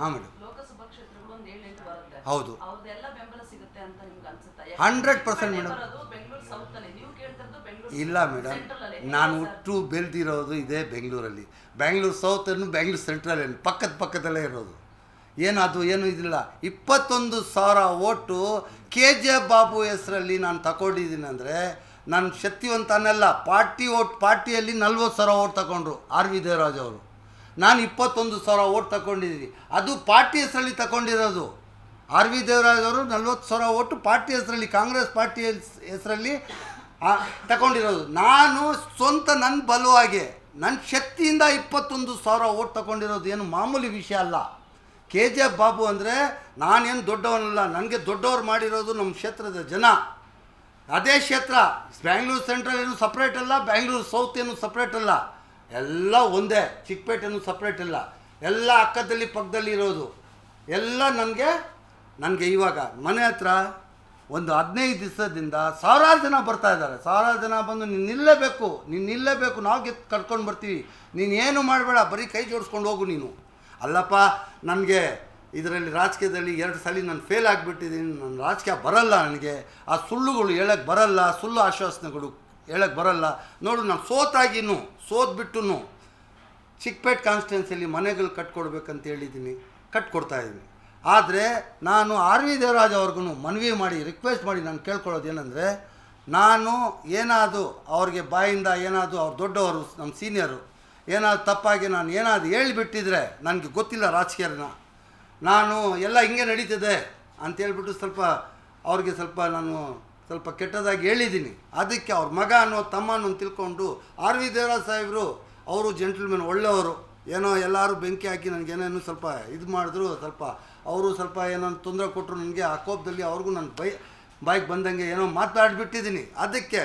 ಹಾಂ ಮೇಡಮ್ ಹೌದು. Hundred percent ಸಿಗುತ್ತೆ ಅಂತ ನಿಮ್ಗೆ ಅನ್ಸುತ್ತಾ? 100% ಮೇಡಮ್. ಸೌತ್ ಇಲ್ಲ ಮೇಡಮ್ ನಾನು ಹುಟ್ಟು ಬೆಳೆದಿರೋದು ಇದೇ ಬೆಂಗಳೂರಲ್ಲಿ. ಬೆಂಗಳೂರು ಸೌತನ್ನು ಬೆಂಗಳೂರು ಸೆಂಟ್ರಲ್ ಪಕ್ಕದ ಪಕ್ಕದಲ್ಲೇ ಇರೋದು. ಏನು ಅದು ಏನು ಇದಿಲ್ಲ. ಇಪ್ಪತ್ತೊಂದು ಸಾವಿರ ಓಟು ಕೆ ಜೆ ಬಾಬು ಹೆಸರಲ್ಲಿ ನಾನು ತಗೊಂಡಿದ್ದೀನಿ ಅಂದರೆ ನಾನು ಶಕ್ತಿವಂತನಲ್ಲ ಪಾರ್ಟಿ ಓಟ್ ಪಾರ್ಟಿಯಲ್ಲಿ ನಲ್ವತ್ತು ಸಾವಿರ ಓಟ್ ತಗೊಂಡ್ರು ಆರ್ ವಿ ದೇವರಾಜ್ ಅವರು. ನಾನು ಇಪ್ಪತ್ತೊಂದು ಸಾವಿರ ಓಟ್ ತಗೊಂಡಿದ್ದೀನಿ. ಅದು ಪಾರ್ಟಿ ಹೆಸರಲ್ಲಿ ತಗೊಂಡಿರೋದು. ಆರ್ ವಿ ದೇವರಾಜ್ ಅವರು ನಲ್ವತ್ತು ಸಾವಿರ ಓಟು ಪಾರ್ಟಿ ಹೆಸರಲ್ಲಿ, ಕಾಂಗ್ರೆಸ್ ಪಾರ್ಟಿ ಹೆಸರಲ್ಲಿ ತಗೊಂಡಿರೋದು. ನಾನು ಸ್ವಂತ ನನ್ನ ಬಲವಾಗಿ ನನ್ನ ಶಕ್ತಿಯಿಂದ ಇಪ್ಪತ್ತೊಂದು ಸಾವಿರ ಓಟ್ ತಗೊಂಡಿರೋದು ಏನು ಮಾಮೂಲಿ ವಿಷಯ ಅಲ್ಲ. ಕೆ ಜೆ ಎಫ್ ಬಾಬು ಅಂದರೆ ನಾನೇನು ದೊಡ್ಡವನಲ್ಲ, ನನಗೆ ದೊಡ್ಡವ್ರು ಮಾಡಿರೋದು ನಮ್ಮ ಕ್ಷೇತ್ರದ ಜನ. ಅದೇ ಕ್ಷೇತ್ರ. ಬ್ಯಾಂಗ್ಳೂರು ಸೆಂಟ್ರಲ್ ಏನು ಸಪ್ರೇಟ್ ಅಲ್ಲ, ಬ್ಯಾಂಗ್ಳೂರು ಸೌತ್ ಏನು ಸಪ್ರೇಟ್ ಅಲ್ಲ. ಎಲ್ಲ ಒಂದೇ, ಚಿಕ್ಕಪೇಟೆನೂ ಸಪ್ರೇಟ್ ಇಲ್ಲ. ಎಲ್ಲ ಅಕ್ಕದಲ್ಲಿ, ಪಕ್ಕದಲ್ಲಿ ಇರೋದು. ಎಲ್ಲ ನನಗೆ ನನಗೆ ಇವಾಗ ಮನೆ ಹತ್ರ ಒಂದು ಹದಿನೈದು ದಿವಸದಿಂದ ಸಾವಿರಾರು ಜನ ಬರ್ತಾ ಇದ್ದಾರೆ. ಸಾವಿರಾರು ಜನ ಬಂದು ನೀನು ನಿಲ್ಲಬೇಕು ನೀನು ನಿಲ್ಲಬೇಕು, ನಾವು ಗೆದ್ದು ಕರ್ಕೊಂಡು ಬರ್ತೀವಿ. ನೀನು ಏನು ಮಾಡಬೇಡ, ಬರೀ ಕೈ ಜೋಡಿಸ್ಕೊಂಡು ಹೋಗು ನೀನು. ಅಲ್ಲಪ್ಪ, ನನಗೆ ಇದರಲ್ಲಿ, ರಾಜಕೀಯದಲ್ಲಿ ಎರಡು ಸಲ ನಾನು ಫೇಲ್ ಆಗಿಬಿಟ್ಟಿದ್ದೀನಿ. ನನ್ನ ರಾಜಕೀಯ ಬರಲ್ಲ ನನಗೆ. ಆ ಸುಳ್ಳುಗಳು ಹೇಳಕ್ಕೆ ಬರಲ್ಲ, ಸುಳ್ಳು ಆಶ್ವಾಸನೆಗಳು ಹೇಳಕ್ಕೆ ಬರಲ್ಲ. ನೋಡು, ನಾನು ಸೋತಾಗಿನೂ ಸೋತ್ಬಿಟ್ಟು ಚಿಕ್ಕಪೇಟ್ ಕಾನ್ಸ್ಟಿಟ್ಯೂನ್ಸಿಯಲ್ಲಿ ಮನೆಗಳು ಕಟ್ಕೊಡ್ಬೇಕಂತ ಹೇಳಿದ್ದೀನಿ ಕಟ್ಕೊಡ್ತಾ ಇದ್ದೀನಿ ಆದರೆ ನಾನು ಆರ್ ವಿ ದೇವರಾಜ್ ಅವ್ರಿಗೂ ಮನವಿ ಮಾಡಿ ರಿಕ್ವೆಸ್ಟ್ ಮಾಡಿ ನಾನು ಕೇಳ್ಕೊಳ್ಳೋದು ಏನಂದರೆ, ನಾನು ಏನಾದರೂ ಅವ್ರಿಗೆ ಬಾಯಿಂದ ಏನಾದರೂ ಅವ್ರು ದೊಡ್ಡವರು, ನಮ್ಮ ಸೀನಿಯರು ಏನಾದರೂ ತಪ್ಪಾಗಿ ನಾನು ಏನಾದರೂ ಹೇಳಿಬಿಟ್ಟಿದ್ರೆ ನನಗೆ ಗೊತ್ತಿಲ್ಲ ರಾಜಕೀಯನ ನಾನು ಎಲ್ಲ ಹಿಂಗೆ ನಡೀತದೆ ಅಂತೇಳ್ಬಿಟ್ಟು ಸ್ವಲ್ಪ ಅವ್ರಿಗೆ ಸ್ವಲ್ಪ ನಾನು ಸ್ವಲ್ಪ ಕೆಟ್ಟದಾಗಿ ಹೇಳಿದ್ದೀನಿ. ಅದಕ್ಕೆ ಅವ್ರ ಮಗ ಅನ್ನೋ ತಮ್ಮ ಅನ್ನೋ ತಿಳ್ಕೊಂಡು ಆರ್ ವಿ ದೇವರಾಜ್ ಸಾಹೇಬರು, ಅವರು ಜೆಂಟಲ್ಮೆನ್ ಒಳ್ಳೆಯವರು. ಏನೋ ಎಲ್ಲರೂ ಬೆಂಕಿ ಹಾಕಿ ನನಗೇನೇನು ಸ್ವಲ್ಪ ಇದು ಮಾಡಿದ್ರು, ಸ್ವಲ್ಪ ಅವರು ಸ್ವಲ್ಪ ಏನೋ ತೊಂದರೆ ಕೊಟ್ಟರು ನನಗೆ, ಆ ಕೋಪದಲ್ಲಿ ಅವ್ರಿಗೂ ನಾನು ಬೈ, ಬಾಯ್ಗೆ ಬಂದಂಗೆ ಏನೋ ಮಾತಾಡಿಬಿಟ್ಟಿದ್ದೀನಿ. ಅದಕ್ಕೆ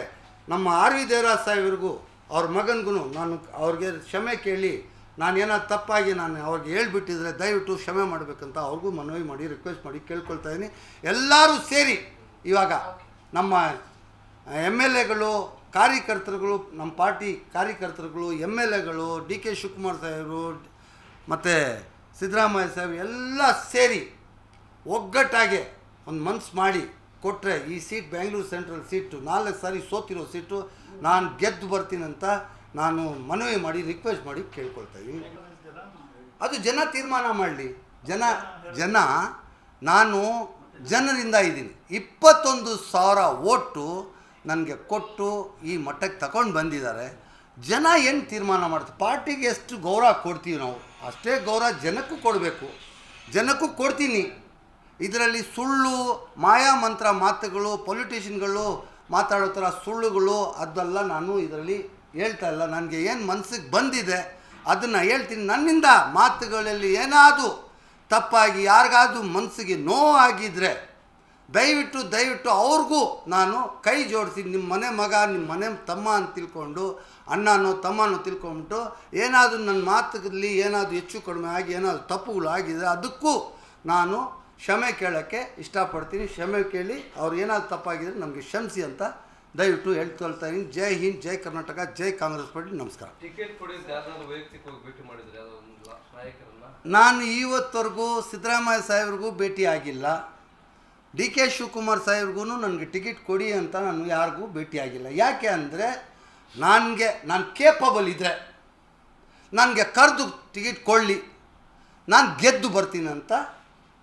ನಮ್ಮ ಆರ್ ವಿ ದೇವರಾಜ್ ಸಾಹೇಬ್ರಿಗೂ, ಅವ್ರ ಮಗನಿಗೂ ನಾನು ಅವ್ರಿಗೆ ಕ್ಷಮೆ ಕೇಳಿ, ನಾನು ಏನೋ ತಪ್ಪಾಗಿ ನಾನು ಅವ್ರಿಗೆ ಹೇಳ್ಬಿಟ್ಟಿದ್ರೆ ದಯವಿಟ್ಟು ಕ್ಷಮೆ ಮಾಡಬೇಕಂತ ಅವ್ರಿಗೂ ಮನವಿ ಮಾಡಿ ರಿಕ್ವೆಸ್ಟ್ ಮಾಡಿ ಕೇಳ್ಕೊಳ್ತಾ ಇದ್ದೀನಿ. ಎಲ್ಲರೂ ಸೇರಿ ಇವಾಗ. ನಮ್ಮ ಎಂ ಎಲ್ ಎಗಳು ಕಾರ್ಯಕರ್ತರುಗಳು, ನಮ್ಮ ಪಾರ್ಟಿ ಕಾರ್ಯಕರ್ತರುಗಳು ಎಂ ಎಲ್ ಎಗಳು ಡಿ ಕೆ ಶಿವಕುಮಾರ್ ಸಾಹೇಬರು, ಮತ್ತು ಸಿದ್ದರಾಮಯ್ಯ ಸಾಹೇಬ್ ಎಲ್ಲ ಸೇರಿ ಒಗ್ಗಟ್ಟಾಗೆ ಒಂದು ಮನ್ಸು ಮಾಡಿ ಕೊಟ್ಟರೆ ಈ ಸೀಟ್, ಬೆಂಗಳೂರು ಸೆಂಟ್ರಲ್ ಸೀಟು, ನಾಲ್ಕು ಸಾರಿ ಸೋತಿರೋ ಸೀಟು ನಾನು ಗೆದ್ದು ಬರ್ತೀನಂತ ನಾನು ಮನವಿ ಮಾಡಿ, ರಿಕ್ವೆಸ್ಟ್ ಮಾಡಿ ಕೇಳ್ಕೊಳ್ತಾ ಅದು ಜನ ತೀರ್ಮಾನ ಮಾಡಲಿ. ಜನ ಜನ ನಾನು ಜನರಿಂದ ಇದ್ದೀನಿ. ಇಪ್ಪತ್ತೊಂದು ಸಾವಿರ ಓಟು ನನಗೆ ಕೊಟ್ಟು ಈ ಮಟ್ಟಕ್ಕೆ ತಗೊಂಡು ಬಂದಿದ್ದಾರೆ. ಜನ ಏನು ತೀರ್ಮಾನ ಮಾಡ್ತಾರೆ? ಪಾರ್ಟಿಗೆ ಎಷ್ಟು ಗೌರವ ಕೊಡ್ತೀವಿ ನಾವು? ಅಷ್ಟೇ ಗೌರವ ಜನಕ್ಕೂ ಕೊಡಬೇಕು. ಜನಕ್ಕೂ ಕೊಡ್ತೀನಿ. ಇದರಲ್ಲಿ ಸುಳ್ಳು ಮಾಯಾ ಮಂತ್ರ ಮಾತುಗಳು, ಪೊಲಿಟಿಷಿಯನ್ಗಳು ಮಾತಾಡೋ ಥರ ಸುಳ್ಳುಗಳು ಅದೆಲ್ಲ ನಾನು ಇದರಲ್ಲಿ ಹೇಳ್ತಾ ಇಲ್ಲ. ನನಗೆ ಏನು ಮನಸ್ಸಿಗೆ ಬಂದಿದೆ, ಅದನ್ನು ಹೇಳ್ತೀನಿ. ನನ್ನಿಂದ ಮಾತುಗಳಲ್ಲಿ ಏನಾದರೂ ತಪ್ಪಾಗಿ ಯಾರಿಗಾದ್ರೂ ಮನಸ್ಸಿಗೆ ನೋವಾಗಿದ್ದರೆ ದಯವಿಟ್ಟು ದಯವಿಟ್ಟು ಅವ್ರಿಗೂ ನಾನು ಕೈ ಜೋಡಿಸಿ ನಿಮ್ಮ ಮನೆ ಮಗ, ನಿಮ್ಮ ಮನೆ ತಮ್ಮ ಅಂತ ತಿಳ್ಕೊಂಡು, ಅಣ್ಣನೋ ತಮ್ಮನೋ ತಿಳ್ಕೊಂಬಿಟ್ಟು ಏನಾದರೂ ನನ್ನ ಮಾತುಗಳಲ್ಲಿ ಏನಾದರೂ ಹೆಚ್ಚು ಕಡಿಮೆ ಆಗಿ ಏನಾದರೂ ತಪ್ಪುಗಳು ಆಗಿದೆ ಅದಕ್ಕೂ ನಾನು ಕ್ಷಮೆ ಕೇಳೋಕ್ಕೆ ಇಷ್ಟಪಡ್ತೀನಿ. ಕ್ಷಮೆ ಕೇಳಿ ಅವ್ರು ಏನಾದರೂ ತಪ್ಪಾಗಿದ್ರೆ ನಮಗೆ ಕ್ಷಮಿಸಿ ಅಂತ ದಯವಿಟ್ಟು ಹೇಳ್ಕೊಳ್ತಾ ಇದ್ದೀನಿ ಜೈ ಹಿಂದ್ ಜೈ ಕರ್ನಾಟಕ ಜೈ ಕಾಂಗ್ರೆಸ್ ಪಾರ್ಟಿ ನಮಸ್ಕಾರ. ನಾನು ಇವತ್ತವರೆಗೂ ಸಿದ್ದರಾಮಯ್ಯ ಸಾಹೇಬ್ರಿಗೂ ಭೇಟಿ ಆಗಿಲ್ಲ. ಡಿ ಕೆ ಶಿವಕುಮಾರ್ ಸಾಹೇಬ್ರಿಗೂ ನನಗೆ ಟಿಕೆಟ್ ಕೊಡಿ ಅಂತ ನಾನು ಯಾರಿಗೂ ಭೇಟಿ ಆಗಿಲ್ಲ. ಯಾಕೆ ಅಂದರೆ ನನಗೆ ನಾನು ಕೇಪಬಲ್ ಇದ್ದರೆ ನನಗೆ ಕರೆದು ಟಿಕೆಟ್ ಕೊಡಲಿ ನಾನು ಗೆದ್ದು ಬರ್ತೀನಿ ಅಂತ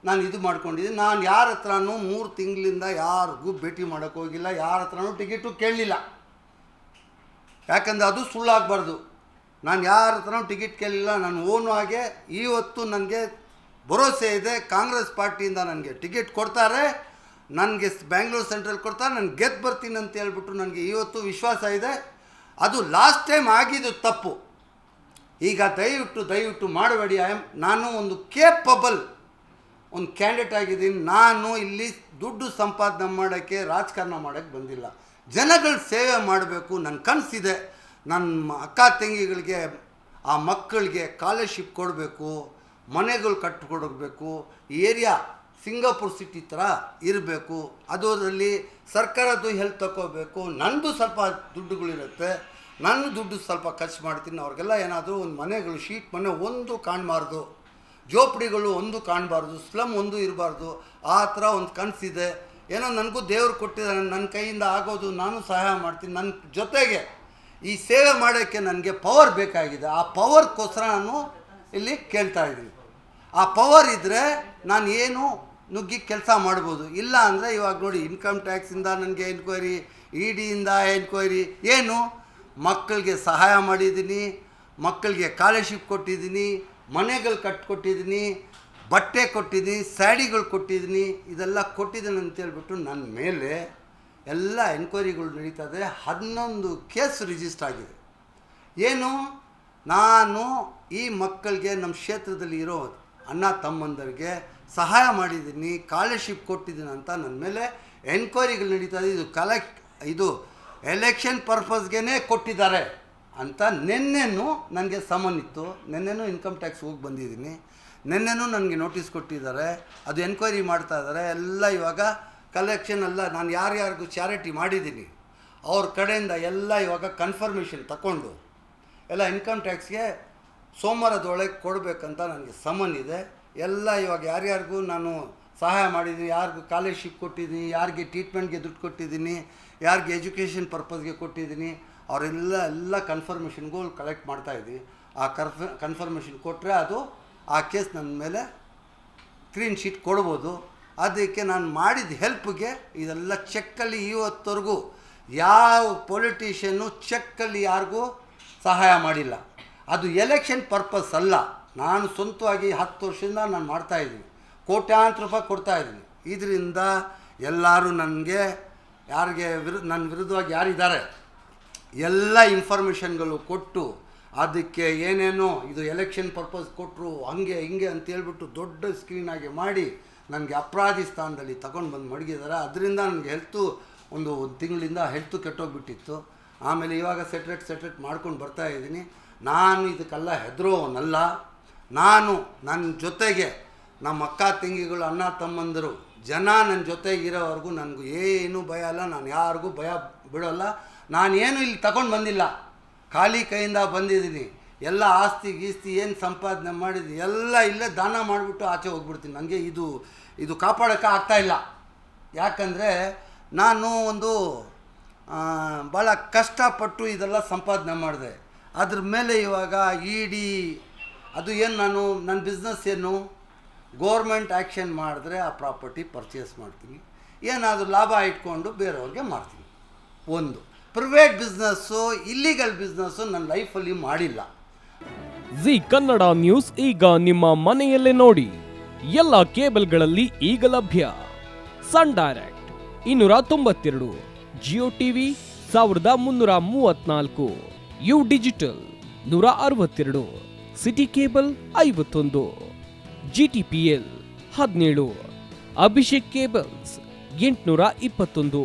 ನಾನು ಇದು ಮಾಡ್ಕೊಂಡಿದ್ದೀನಿ. ನಾನು ಯಾರ ಹತ್ರನೂ ಮೂರು ತಿಂಗಳಿಂದ ಯಾರಿಗೂ ಭೇಟಿ ಮಾಡೋಕ್ಕೆ ಹೋಗಿಲ್ಲ, ಯಾರ ಹತ್ರನೂ ಟಿಕೆಟು ಕೇಳಲಿಲ್ಲ. ಯಾಕಂದರೆ ಅದು ಸುಳ್ಳಾಗಬಾರ್ದು. ನಾನು ಯಾರ ಹತ್ರನೂ ಟಿಕೆಟ್ ಕೇಳಲಿಲ್ಲ, ನಾನು ಓನು ಹಾಗೆ ಇವತ್ತು ನನಗೆ ಭರೋಸೆ ಇದೆ, ಕಾಂಗ್ರೆಸ್ ಪಾರ್ಟಿಯಿಂದ ನನಗೆ ಟಿಕೆಟ್ ಕೊಡ್ತಾರೆ, ನನಗೆ ಬ್ಯಾಂಗ್ಳೂರು ಸೆಂಟ್ರಲ್ ಕೊಡ್ತಾರೆ, ನಾನು ಗೆದ್ದು ಬರ್ತೀನಿ ಅಂತ ಹೇಳ್ಬಿಟ್ಟು ನನಗೆ ಇವತ್ತು ವಿಶ್ವಾಸ ಇದೆ. ಅದು ಲಾಸ್ಟ್ ಟೈಮ್ ಆಗಿದ್ದು ತಪ್ಪು. ಈಗ ದಯವಿಟ್ಟು ದಯವಿಟ್ಟು ಮಾಡಬೇಡಿ ಐ ಆಮ್ ನಾನು ಒಂದು ಕೇಪಬಲ್ ಒಂದು ಕ್ಯಾಂಡಿಡೇಟ್ ಆಗಿದ್ದೀನಿ, ನಾನು ಇಲ್ಲಿ ದುಡ್ಡು ಸಂಪಾದನೆ ಮಾಡೋಕ್ಕೆ, ರಾಜಕಾರಣ ಮಾಡೋಕ್ಕೆ ಬಂದಿಲ್ಲ. ಜನಗಳ ಸೇವೆ ಮಾಡಬೇಕು, ನನ್ನ ಕನಸಿದೆ. ನನ್ನ ಅಕ್ಕ ತಂಗಿಗಳಿಗೆ, ಆ ಮಕ್ಕಳಿಗೆ ಕಾಲರ್ಶಿಪ್ ಕೊಡಬೇಕು, ಮನೆಗಳು ಕಟ್ಟಿಕೊಡಬೇಕು ಏರಿಯಾ ಸಿಂಗಾಪುರ್ ಸಿಟಿ ಥರ ಇರಬೇಕು. ಅದರಲ್ಲಿ ಸರ್ಕಾರದ್ದು ಹೆಲ್ಪ್ ತಗೋಬೇಕು ನಂದು ಸ್ವಲ್ಪ ದುಡ್ಡುಗಳಿರುತ್ತೆ ನನ್ನ ದುಡ್ಡು ಸ್ವಲ್ಪ ಖರ್ಚು ಮಾಡ್ತೀನಿ. ಅವ್ರಿಗೆಲ್ಲ ಏನಾದರೂ ಒಂದು ಮನೆಗಳು ಶೀಟ್ ಮನೆ ಒಂದು ಕಾಣಬಾರ್ದು ಜೋಪಡಿಗಳು ಒಂದು ಕಾಣಬಾರ್ದು ಸ್ಲಮ್ ಒಂದು ಇರಬಾರ್ದು, ಆ ಥರ ಒಂದು ಕನಸಿದೆ. ಏನೋ ನನಗೂ ದೇವರು ಕೊಟ್ಟಿದ್ದಾರೆ, ನನ್ನ ಕೈಯಿಂದ ಆಗೋದು ನಾನು ಸಹಾಯ ಮಾಡ್ತೀನಿ, ನನ್ನ ಜೊತೆಗೆ ಈ ಸೇವೆ ಮಾಡೋಕ್ಕೆ ನನಗೆ ಪವರ್ ಬೇಕಾಗಿದೆ. ಆ ಪವರ್ಗೋಸ್ಕರ ನಾನು ಇಲ್ಲಿ ಕೇಳ್ತಾ ಇದ್ದೀನಿ. ಆ ಪವರ್ ಇದ್ದರೆ ನಾನು ಏನು ನುಗ್ಗಿ ಕೆಲಸ ಮಾಡ್ಬೋದು. ಇಲ್ಲ ಅಂದರೆ ಇವಾಗ ನೋಡಿ ಇನ್ಕಮ್ ಟ್ಯಾಕ್ಸಿಂದ ನನಗೆ ಎನ್ಕ್ವೈರಿ ಇ ಡಿಯಿಂದ ಎನ್ಕ್ವೈರಿ ಏನು? ಮಕ್ಕಳಿಗೆ ಸಹಾಯ ಮಾಡಿದ್ದೀನಿ, ಮಕ್ಕಳಿಗೆ ಸ್ಕಾಲರ್ಶಿಪ್ ಕೊಟ್ಟಿದ್ದೀನಿ ಮನೆಗಳು ಕಟ್ಕೊಟ್ಟಿದ್ದೀನಿ, ಬಟ್ಟೆ ಕೊಟ್ಟಿದ್ದೀನಿ ಸ್ಯಾಡಿಗಳು ಕೊಟ್ಟಿದ್ದೀನಿ, ಇದೆಲ್ಲ ಕೊಟ್ಟಿದ್ದೀನಿ ಅಂತೇಳ್ಬಿಟ್ಟು ನನ್ನ ಮೇಲೆ ಎಲ್ಲ ಎನ್ಕ್ವೈರಿಗಳು ನಡೀತಾ ಇದೆ. ಹನ್ನೊಂದು ಕೇಸ್ ರಿಜಿಸ್ಟರ್ ಆಗಿದೆ. ಏನು? ನಾನು ಈ ಮಕ್ಕಳಿಗೆ ನಮ್ಮ ಕ್ಷೇತ್ರದಲ್ಲಿ ಇರೋ ಅಣ್ಣ ತಮ್ಮಂದರಿಗೆ ಸಹಾಯ ಮಾಡಿದ್ದೀನಿ ಸ್ಕಾಲರ್ಶಿಪ್ ಕೊಟ್ಟಿದ್ದೀನಿ ಅಂತ ನನ್ನ ಮೇಲೆ ಎನ್ಕ್ವೈರಿಗಳು ನಡೀತಾ ಇದೆ. ಇದು ಕಲೆಕ್ಟ್ ಇದು ಎಲೆಕ್ಷನ್ ಪರ್ಪಸ್ಗೆ ಕೊಟ್ಟಿದ್ದಾರೆ. ಅಂತ ನಿನ್ನೆನೂ ನನಗೆ ಸಮನ್ ಇತ್ತು. ನಿನ್ನೆನೂ ಇನ್ಕಮ್ ಟ್ಯಾಕ್ಸ್ ಹೋಗಿ ಬಂದಿದ್ದೀನಿ. ನಿನ್ನೆನೂ ನನಗೆ ನೋಟಿಸ್ ಕೊಟ್ಟಿದ್ದಾರೆ. ಅದು ಎನ್ಕ್ವೈರಿ ಮಾಡ್ತಾ ಇದ್ದಾರೆ. ಎಲ್ಲ ಇವಾಗ ಕಲೆಕ್ಷನ್ ಎಲ್ಲ ನಾನು ಯಾರ್ಯಾರಿಗೂ ಚಾರಿಟಿ ಮಾಡಿದ್ದೀನಿ. ಅವ್ರ ಕಡೆಯಿಂದ ಎಲ್ಲ ಇವಾಗ ಕನ್ಫರ್ಮೇಷನ್ ತಗೊಂಡು ಎಲ್ಲ ಇನ್ಕಮ್ ಟ್ಯಾಕ್ಸ್ಗೆ ಸೋಮವಾರದೊಳಗೆ ಕೊಡಬೇಕಂತ ನನಗೆ ಸಮನ್ ಇದೆ. ಎಲ್ಲ ಇವಾಗ ಯಾರ್ಯಾರಿಗೂ ನಾನು ಸಹಾಯ ಮಾಡಿದ್ದೀನಿ. ಯಾರಿಗೂ ಸ್ಕಾಲರ್ಶಿಪ್ ಕೊಟ್ಟಿದ್ದೀನಿ. ಯಾರಿಗೆ ಟ್ರೀಟ್ಮೆಂಟ್ಗೆ ದುಡ್ಡು ಕೊಟ್ಟಿದ್ದೀನಿ. ಯಾರಿಗೆ ಎಜುಕೇಷನ್ ಪರ್ಪಸ್ಗೆ ಕೊಟ್ಟಿದ್ದೀನಿ. ಅವರೆಲ್ಲ ಎಲ್ಲ ಕನ್ಫರ್ಮೇಷನ್ಗೂ ಕಲೆಕ್ಟ್ ಮಾಡ್ತಾಯಿದ್ದೀವಿ ಆ ಕನ್ಫ ಕನ್ಫರ್ಮೇಷನ್ ಕೊಟ್ಟರೆ ಅದು ಆ ಕೇಸ್ ನನ್ನ ಮೇಲೆ ಕ್ಲೀನ್ ಶೀಟ್ ಕೊಡ್ಬೋದು. ಅದಕ್ಕೆ ನಾನು ಮಾಡಿದ ಹೆಲ್ಪ್ಗೆ ಇದೆಲ್ಲ ಚೆಕ್ಕಲ್ಲಿ ಇವತ್ತವರೆಗೂ ಯಾವ ಪೊಲಿಟಿಷಿಯನ್ನು ಚೆಕ್ಕಲ್ಲಿ ಯಾರಿಗೂ ಸಹಾಯ ಮಾಡಿಲ್ಲ. ಅದು ಎಲೆಕ್ಷನ್ ಪರ್ಪಸ್ ಅಲ್ಲ. ನಾನು ಸ್ವಂತವಾಗಿ ಹತ್ತು ವರ್ಷದಿಂದ ನಾನು ಮಾಡ್ತಾಯಿದ್ದೀನಿ ಕೋಟ್ಯಾಂತರ ರೂಪಾಯಿ ಕೊಡ್ತಾಯಿದ್ದೀನಿ ಇದರಿಂದ ಎಲ್ಲರೂ ನನಗೆ ಯಾರಿಗೆ ವಿರು ನನ್ನ ವಿರುದ್ಧವಾಗಿ ಯಾರಿದ್ದಾರೆ? ಎಲ್ಲ ಇನ್ಫಾರ್ಮೇಷನ್ಗಳು ಕೊಟ್ಟು ಅದಕ್ಕೆ ಏನೇನೋ ಇದು ಎಲೆಕ್ಷನ್ ಪರ್ಪಸ್ ಕೊಟ್ಟರು ಹಂಗೆ ಹಿಂಗೆ ಅಂತ ಹೇಳ್ಬಿಟ್ಟು ದೊಡ್ಡ ಸ್ಕ್ರೀನಾಗಿ ಮಾಡಿ ನನಗೆ ಅಪರಾಧಿ ಸ್ಥಾನದಲ್ಲಿ ತಗೊಂಡು ಬಂದು ಮಡಗಿದ್ದಾರೆ ಅದರಿಂದ ನನಗೆ ಹೆಲ್ತು ಒಂದು ಒಂದು ತಿಂಗಳಿಂದ ಹೆಲ್ತು ಕೆಟ್ಟೋಗ್ಬಿಟ್ಟಿತ್ತು. ಆಮೇಲೆ ಇವಾಗ ಸೆಟ್ರೇಟ್ ಸೆಟ್ರೇಟ್ ಮಾಡ್ಕೊಂಡು ಬರ್ತಾ ಇದ್ದೀನಿ. ನಾನು ಇದಕ್ಕೆಲ್ಲ ಹೆದರೋನಲ್ಲ ನಾನು ನನ್ನ ಜೊತೆಗೆ ನಮ್ಮ ಅಕ್ಕ ತಂಗಿಗಳು, ಅಣ್ಣ ತಮ್ಮಂದರು ಜನ ನನ್ನ ಜೊತೆಗೆ ಇರೋವರೆಗೂ ನನಗೂ ಏನೂ ಭಯ ಅಲ್ಲ ನಾನು ಯಾರಿಗೂ ಭಯ ಬಿಡೋಲ್ಲ ನಾನೇನು ಇಲ್ಲಿ ತಗೊಂಡು ಬಂದಿಲ್ಲ. ಖಾಲಿ ಕೈಯಿಂದ ಬಂದಿದ್ದೀನಿ. ಎಲ್ಲ ಆಸ್ತಿ ಗೀಸ್ತಿ ಏನು ಸಂಪಾದನೆ ಮಾಡಿದ್ದೀನಿ ಎಲ್ಲ ಇಲ್ಲೇ ದಾನ ಮಾಡಿಬಿಟ್ಟು ಆಚೆ ಹೋಗ್ಬಿಡ್ತೀನಿ. ನನಗೆ ಇದು ಇದು ಕಾಪಾಡೋಕ್ಕೆ ಆಗ್ತಾಯಿಲ್ಲ ಯಾಕಂದರೆ ನಾನು ಒಂದು ಭಾಳ ಕಷ್ಟಪಟ್ಟು ಇದೆಲ್ಲ ಸಂಪಾದನೆ ಮಾಡಿದೆ. ಅದ್ರ ಮೇಲೆ ಇವಾಗ ಇಡಿ ಅದು ಏನು ನಾನು, ನನ್ನ ಬಿಸ್ನೆಸ್ ಏನು ಗೋರ್ಮೆಂಟ್ ಆ್ಯಕ್ಷನ್ ಮಾಡಿದ್ರೆ ಆ ಪ್ರಾಪರ್ಟಿ ಪರ್ಚೇಸ್ ಮಾಡ್ತೀನಿ. ಏನಾದರೂ ಲಾಭ ಇಟ್ಕೊಂಡು ಬೇರೆಯವ್ರಿಗೆ ಮಾಡ್ತೀನಿ ಒಂದು. ಪ್ರೈವೇಟ್ ಬಿಸ್ನೆಸ್ಸು ಇಲ್ಲಿಗಲ್ ಬಿಸ್ನೆಸ್ಸು ನನ್ನ ಲೈಫಲ್ಲಿ ಮಾಡಿಲ್ಲ. ಜಿ ಕನ್ನಡ ನ್ಯೂಸ್ ಈಗ ನಿಮ್ಮ ಮನೆಯಲ್ಲೇ ನೋಡಿ. ಎಲ್ಲ ಕೇಬಲ್ಗಳಲ್ಲಿ ಈಗ ಲಭ್ಯ. ಸನ್ ಡೈರೆಕ್ಟ್ ಇನ್ನೂರ ತೊಂಬತ್ತೆರಡು, ಜಿಯೋ ಟಿವಿ ಸಾವಿರದ ಮುನ್ನೂರ ಮೂವತ್ನಾಲ್ಕು, ಯು ಡಿಜಿಟಲ್ ನೂರ ಅರವತ್ತೆರಡು, ಸಿಟಿ ಕೇಬಲ್ ಐವತ್ತೊಂದು ಜಿ ಟಿ ಪಿ ಎಲ್ ಹದಿನೇಳು, ಅಭಿಷೇಕ್ ಕೇಬಲ್ಸ್ ಎಂಟುನೂರ ಇಪ್ಪತ್ತೊಂದು.